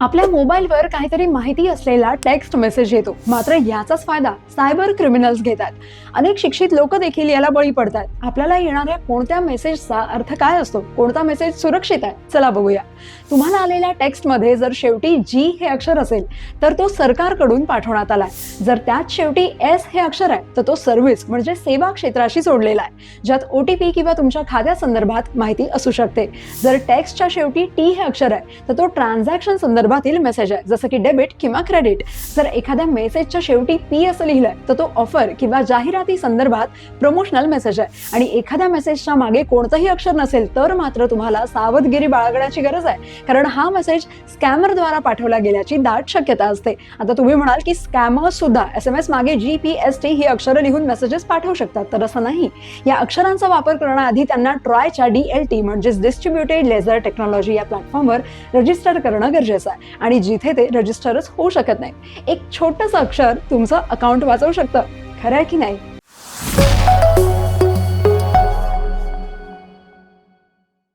आपल्या मोबाईलवर काहीतरी माहिती असलेला टेक्स्ट मेसेज येतो. मात्र याचाच फायदा सायबर क्रिमिनल्स घेतात. अनेक शिक्षित लोक देखील याला बळी पडतात. आपल्याला येणाऱ्या कोणत्या मेसेजचा अर्थ काय असतो? कोणता मेसेज सुरक्षित आहे? चला बघूया. तुम्हाला आलेल्या टेक्स्टमध्ये जर शेवटी जी हे अक्षर असेल तर तो सरकारकडून पाठवण्यात आलाय. जर त्यात शेवटी एस हे अक्षर आहे तर तो सर्व्हिस म्हणजे सेवा क्षेत्राशी जोडलेला आहे. ज्यात ओ टी पी किंवा तुमच्या खात्या संदर्भात माहिती असू शकते. जर टेक्स्टच्या शेवटी टी हे अक्षर आहे तर तो ट्रान्झॅक्शन संदर्भातील मेसेज आहे. जसं की डेबिट किंवा क्रेडिट जर एखाद्या मेसेजच्या शेवटी पी असं लिहिलंय तर तो ऑफर किंवा जाहिराती संदर्भात प्रमोशनल मेसेज आहे. आणि एखाद्या मेसेजच्या मागे कोणतंही अक्षर नसेल तर मात्र तुम्हाला सावधगिरी बाळगण्याची गरज आहे. कारण हा मेसेज स्कॅमरद्वारा पाठवला गेल्याची दाट शक्यता असते. आता तुम्ही म्हणाल की स्कॅमर सुद्धा एस एम एस मागे जी पी एस टी ही अक्षरं लिहून मेसेजेस पाठवू शकतात. तर असं नाही. या अक्षरांचा वापर करण्याआधी त्यांना ट्रॉयच्या डी एल टी म्हणजेच डिस्ट्रीब्युटेड लेझर टेक्नॉलॉजी या प्लॅटफॉर्मवर रजिस्टर करणं गरजेचं आहे. आणि जिथे ते रजिस्टरच होऊ शकत नाही. एक छोटंसं अक्षर तुमचं अकाउंट वाचवू शकतं. खरं आहे की नाही?